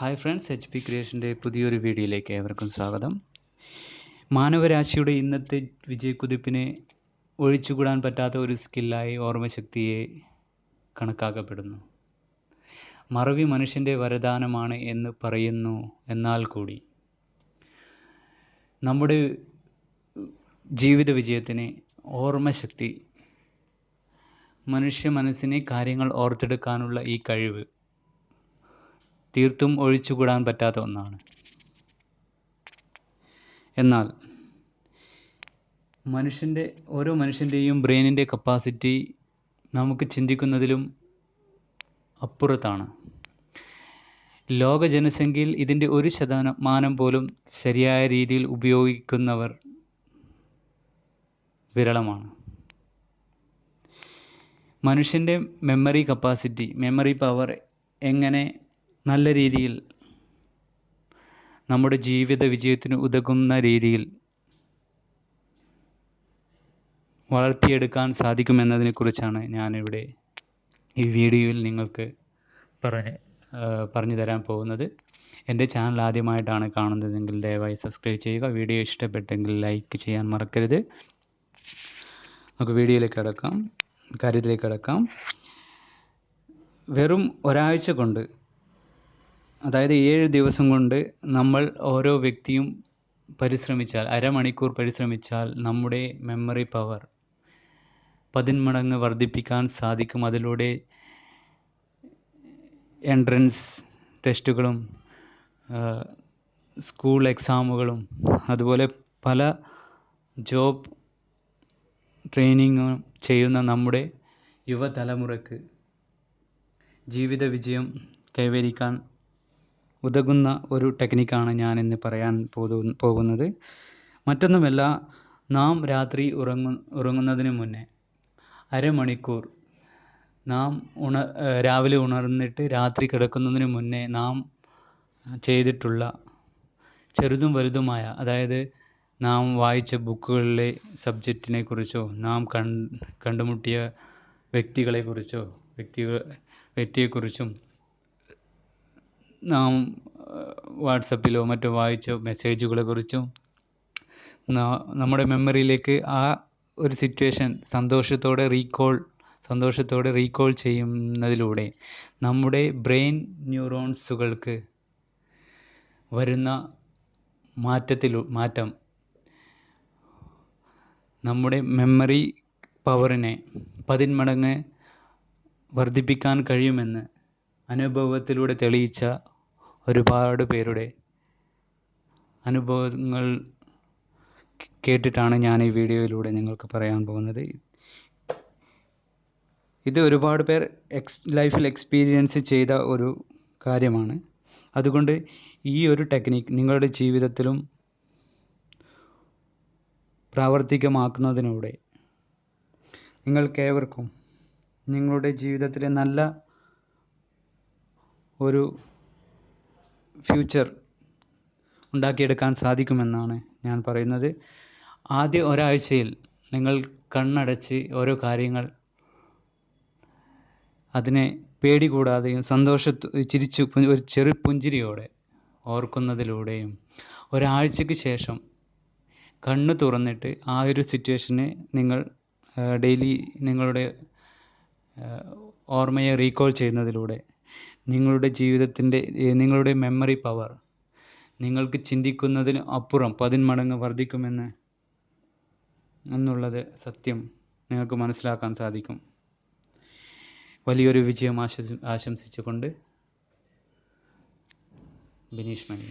Hi friends H P ക്രിയേഷന്റെ പുതിയൊരു വീഡിയോയിലേക്ക് ഏവർക്കും സ്വാഗതം. മാനവരാശിയുടെ ഇന്നത്തെ വിജയക്കുതിപ്പിനെ ഒഴിച്ചുകൂടാൻ പറ്റാത്ത ഒരു സ്കില്ലായി ഓർമ്മശക്തിയെ കണക്കാക്കപ്പെടുന്നു. മറവി മനുഷ്യന്റെ വരദാനമാണ് എന്ന് പറയുന്നു എന്നാൽ കൂടി. നമ്മുടെ ജീവിത വിജയത്തിന് ഓർമ്മശക്തി മനുഷ്യ മനസ്സിനെ കാര്യങ്ങൾ ഓർത്തെടുക്കാനുള്ള ഈ കഴിവ് തീർത്തും ഒഴിച്ചുകൂടാൻ പറ്റാത്ത ഒന്നാണ്. എന്നാൽ മനുഷ്യന്റെ ഓരോ മനുഷ്യന്റെയും ബ്രെയിനിന്റെ കപ്പാസിറ്റി നമുക്ക് ചിന്തിക്കുന്നതിലും അപ്പുറത്താണ്. ലോക ജനസംഖ്യയിൽ ഇതിന്റെ ഒരു ശതമാനം പോലും ശരിയായ രീതിയിൽ ഉപയോഗിക്കുന്നവർ വിരളമാണ്. മനുഷ്യന്റെ മെമ്മറി കപ്പാസിറ്റി മെമ്മറി പവർ എങ്ങനെ നല്ല രീതിയിൽ നമ്മുടെ ജീവിത വിജയത്തിന് ഉതകുന്ന രീതിയിൽ വളർത്തിയെടുക്കാൻ സാധിക്കുമെന്നതിനെക്കുറിച്ചാണ് ഞാനിവിടെ ഈ വീഡിയോയിൽ നിങ്ങൾക്ക് പറഞ്ഞ് പറഞ്ഞു തരാൻ പോകുന്നത്. എന്റെ ചാനൽ ആദ്യമായിട്ടാണ് കാണുന്നതെങ്കിൽ ദയവായി സബ്സ്ക്രൈബ് ചെയ്യുക. വീഡിയോ ഇഷ്ടപ്പെട്ടെങ്കിൽ ലൈക്ക് ചെയ്യാൻ മറക്കരുത്. നമുക്ക് വീഡിയോയിലേക്ക് കടക്കാം. കാര്യത്തിലേക്ക് കടക്കാം. വെറും ഒരാഴ്ച കൊണ്ട് അതായത് ഏഴ് ദിവസം കൊണ്ട് നമ്മൾ ഓരോ വ്യക്തിയും പരിശ്രമിച്ചാൽ അരമണിക്കൂർ പരിശ്രമിച്ചാൽ നമ്മുടെ മെമ്മറി പവർ പതിന്മടങ്ങ് വർദ്ധിപ്പിക്കാൻ സാധിക്കും. അതിലൂടെ എൻട്രൻസ് ടെസ്റ്റുകളും സ്കൂൾ എക്സാമുകളും അതുപോലെ പല ജോബ് ട്രെയിനിങ്ങും ചെയ്യുന്ന നമ്മുടെ യുവതലമുറയ്ക്ക് ജീവിത വിജയം കൈവരിക്കാൻ ഉതകുന്ന ഒരു ടെക്നിക്കാണ് ഞാൻ ഇന്ന് പറയാൻ പോകുന്നത്. മറ്റൊന്നുമല്ല നാം രാത്രി ഉറങ്ങു ഉറങ്ങുന്നതിന് മുന്നേ അരമണിക്കൂർ നാം ഉണ രാവിലെ ഉണർന്നിട്ട് രാത്രി കിടക്കുന്നതിന് മുന്നേ നാം ചെയ്തിട്ടുള്ള ചെറുതും വലുതുമായ അതായത് നാം വായിച്ച ബുക്കുകളിലെ സബ്ജക്റ്റിനെ കുറിച്ചോ നാം കൺ കണ്ടുമുട്ടിയ വ്യക്തികളെക്കുറിച്ചോ വ്യക്തികൾ വ്യക്തിയെക്കുറിച്ചും നാം വാട്സപ്പിലോ മറ്റോ വായിച്ച മെസ്സേജുകളെ കുറിച്ചും നമ്മുടെ മെമ്മറിയിലേക്ക് ആ ഒരു സിറ്റുവേഷൻ സന്തോഷത്തോടെ റീകോൾ സന്തോഷത്തോടെ റീകോൾ ചെയ്യുന്നതിലൂടെ നമ്മുടെ ബ്രെയിൻ ന്യൂറോൺസുകൾക്ക് വരുന്ന മാറ്റത്തിൽ മാറ്റം നമ്മുടെ മെമ്മറി പവറിനെ പതിന്മടങ്ങ് വർദ്ധിപ്പിക്കാൻ കഴിയുമെന്ന് അനുഭവത്തിലൂടെ തെളിയിച്ച ഒരുപാട് പേരുടെ അനുഭവങ്ങൾ കേട്ടിട്ടാണ് ഞാൻ ഈ വീഡിയോയിലൂടെ നിങ്ങൾക്ക് പറയാൻ പോകുന്നത്. ഇത് ഒരുപാട് പേർ എക്സ് ലൈഫിൽ എക്സ്പീരിയൻസ് ചെയ്ത ഒരു കാര്യമാണ്. അതുകൊണ്ട് ഈ ഒരു ടെക്നിക്ക് നിങ്ങളുടെ ജീവിതത്തിലും പ്രാവർത്തികമാക്കുന്നതിലൂടെ നിങ്ങൾക്കേവർക്കും നിങ്ങളുടെ ജീവിതത്തിലെ നല്ല ഒരു ഫ്യൂച്ചർ ഉണ്ടാക്കിയെടുക്കാൻ സാധിക്കുമെന്നാണ് ഞാൻ പറയുന്നത്. ആദ്യ ഒരാഴ്ചയിൽ നിങ്ങൾ കണ്ണടച്ച് ഓരോ കാര്യങ്ങൾ അതിനെ പേടി കൂടാതെയും സന്തോഷ ചിരിച്ചു ഒരു ചെറു പുഞ്ചിരിയോടെ ഓർക്കുന്നതിലൂടെയും ഒരാഴ്ചയ്ക്ക് ശേഷം കണ്ണ് തുറന്നിട്ട് ആ ഒരു സിറ്റുവേഷനെ നിങ്ങൾ ഡെയിലി നിങ്ങളുടെ ഓർമ്മയെ റീകോൾ ചെയ്യുന്നതിലൂടെ നിങ്ങളുടെ ജീവിതത്തിന്റെ നിങ്ങളുടെ മെമ്മറി പവർ നിങ്ങൾക്ക് ചിന്തിക്കുന്നതിന് അപ്പുറം പതിന്മടങ്ങ് വർദ്ധിക്കുമെന്ന് എന്നുള്ളത് സത്യം നിങ്ങൾക്ക് മനസ്സിലാക്കാൻ സാധിക്കും. വലിയൊരു വിജയം ആശംസിച്ചുകൊണ്ട് ബിനീഷ് മണി